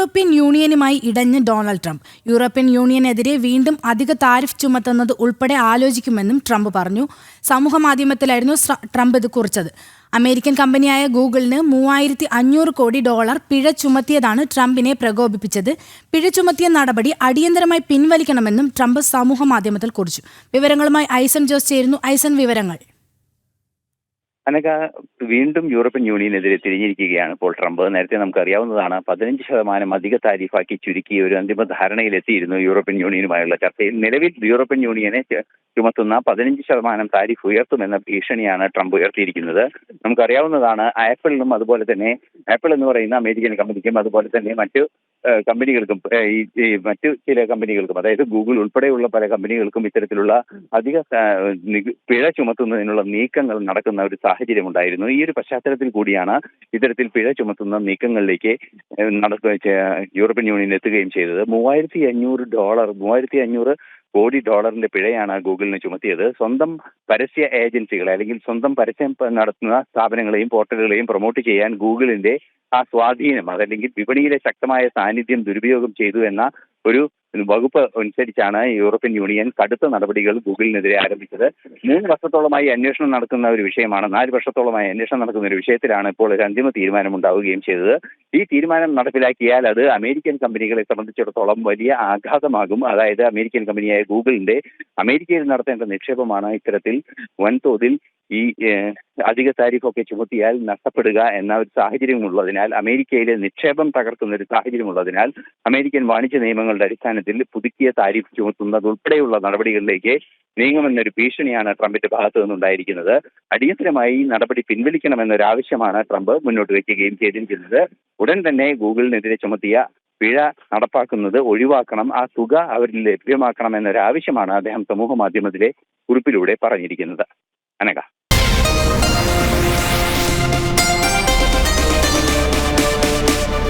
European യൂണിയനുമായി ഇടഞ്ഞ് Donald Trump. European യൂണിയനെതിരെ വീണ്ടും അധിക താരിഫ് ചുമത്തുന്നത് ഉൾപ്പെടെ ആലോചിക്കുമെന്നും ട്രംപ് പറഞ്ഞു. സമൂഹ മാധ്യമത്തിലായിരുന്നു ട്രംപ് ഇത് കുറിച്ചത്. അമേരിക്കൻ കമ്പനിയായ ഗൂഗിളിന് മൂവായിരത്തി അഞ്ഞൂറ് കോടി ഡോളർ പിഴ ചുമത്തിയതാണ് ട്രംപിനെ പ്രകോപിപ്പിച്ചത്. പിഴ ചുമത്തിയ നടപടി അടിയന്തരമായി പിൻവലിക്കണമെന്നും ട്രംപ് സമൂഹ മാധ്യമത്തിൽ കുറിച്ചു. വിവരങ്ങളുമായി ഐസൻ ജോസ് ചേരുന്നു. ഐസൻ വിവരങ്ങൾ. അനക വീണ്ടും യൂറോപ്യൻ യൂണിയനെതിരെ തിരിഞ്ഞിരിക്കുകയാണ് ഇപ്പോൾ ട്രംപ്. നേരത്തെ നമുക്കറിയാവുന്നതാണ് പതിനഞ്ച് ശതമാനം അധിക താരിഫാക്കി ചുരുക്കി ഒരു അന്തിമ ധാരണയിലെത്തിയിരുന്നു യൂറോപ്യൻ യൂണിയനുമായുള്ള ചർച്ചയിൽ. നിലവിൽ യൂറോപ്യൻ യൂണിയനെ ചുമത്തുന്ന പതിനഞ്ച് ശതമാനം താരിഫ് ഉയർത്തുമെന്ന ഭീഷണിയാണ് ട്രംപ് ഉയർത്തിയിരിക്കുന്നത്. നമുക്കറിയാവുന്നതാണ് ആപ്പിളിനും അതുപോലെ തന്നെ ആപ്പിൾ എന്ന് പറയുന്ന അമേരിക്കൻ കമ്പനിക്കും അതുപോലെ തന്നെ മറ്റു കമ്പനികൾക്കും ഈ മറ്റ് ചില കമ്പനികൾക്കും അതായത് ഗൂഗിൾ ഉൾപ്പെടെയുള്ള പല കമ്പനികൾക്കും ഇത്തരത്തിലുള്ള അധിക പിഴ ചുമത്തുന്നതിനുള്ള നീക്കങ്ങൾ നടക്കുന്ന ഒരു സാഹചര്യം ഉണ്ടായിരുന്നു. ഈ ഒരു പശ്ചാത്തലത്തിൽ കൂടിയാണ് ഇത്തരത്തിൽ പിഴ ചുമത്തുന്ന നീക്കങ്ങളിലേക്ക് നടക്കുക യൂറോപ്യൻ യൂണിയൻ എത്തുകയും ചെയ്തത്. മൂവായിരത്തി അഞ്ഞൂറ് ഡോളർ മൂവായിരത്തി അഞ്ഞൂറ് കോടി ഡോളറിന്റെ പിഴയാണ് ഗൂഗിളിന് ചുമത്തിയത്. സ്വന്തം പരസ്യ ഏജൻസികളെ അല്ലെങ്കിൽ സ്വന്തം പരസ്യം നടത്തുന്ന സ്ഥാപനങ്ങളെയും പോർട്ടലുകളെയും പ്രൊമോട്ട് ചെയ്യാൻ ഗൂഗിളിന്റെ ആ സ്വാധീനം അതല്ലെങ്കിൽ വിപണിയിലെ ശക്തമായ സാന്നിധ്യം ദുരുപയോഗം ചെയ്തു എന്ന ഒരു വകുപ്പ് അനുസരിച്ചാണ് യൂറോപ്യൻ യൂണിയൻ കടുത്ത നടപടികൾ ഗൂഗിളിനെതിരെ ആരംഭിച്ചത്. മൂന്ന് വർഷത്തോളമായി അന്വേഷണം നടക്കുന്ന ഒരു വിഷയമാണ്. നാല് വർഷത്തോളമായി അന്വേഷണം നടക്കുന്ന ഒരു വിഷയത്തിലാണ് ഇപ്പോൾ ഒരു അന്തിമ തീരുമാനം ഉണ്ടാവുകയും ചെയ്തത്. ഈ തീരുമാനം നടപ്പിലാക്കിയാൽ അത് അമേരിക്കൻ കമ്പനികളെ സംബന്ധിച്ചിടത്തോളം വലിയ ആഘാതമാകും. അതായത് അമേരിക്കൻ കമ്പനിയായ ഗൂഗിളിന്റെ അമേരിക്കയിൽ നടത്തേണ്ട നിക്ഷേപമാണ് ഇത്തരത്തിൽ വൻതോതിൽ ഈ അധിക താരിഫൊക്കെ ചുമത്തിയാൽ നഷ്ടപ്പെടുക എന്ന ഒരു സാഹചര്യമുള്ളതിനാൽ അമേരിക്കയിലെ നിക്ഷേപം തകർക്കുന്ന ഒരു സാഹചര്യമുള്ളതിനാൽ അമേരിക്കൻ വാണിജ്യ നിയമങ്ങളുടെ അടിസ്ഥാനത്തിൽ പുതുക്കിയ താരിഫ് ചുമത്തുന്നത് ഉൾപ്പെടെയുള്ള നടപടികളിലേക്ക് നീങ്ങുമെന്നൊരു ഭീഷണിയാണ് ട്രംപിന്റെ ഭാഗത്തു നിന്നുണ്ടായിരിക്കുന്നത്. അടിയന്തരമായി നടപടി പിൻവലിക്കണമെന്നൊരാവശ്യമാണ് ട്രംപ് മുന്നോട്ട് വയ്ക്കുകയും ചെയ്തിരിക്കുന്നത്. ഉടൻ തന്നെ ഗൂഗിളിനെതിരെ ചുമത്തിയ പിഴ നടപ്പാക്കുന്നത് ഒഴിവാക്കണം ആ തുക അവരിൽ ലഭ്യമാക്കണം എന്നൊരാവശ്യമാണ് അദ്ദേഹം സമൂഹ മാധ്യമത്തിലെ കുറിപ്പിലൂടെ പറഞ്ഞിരിക്കുന്നത്. അനക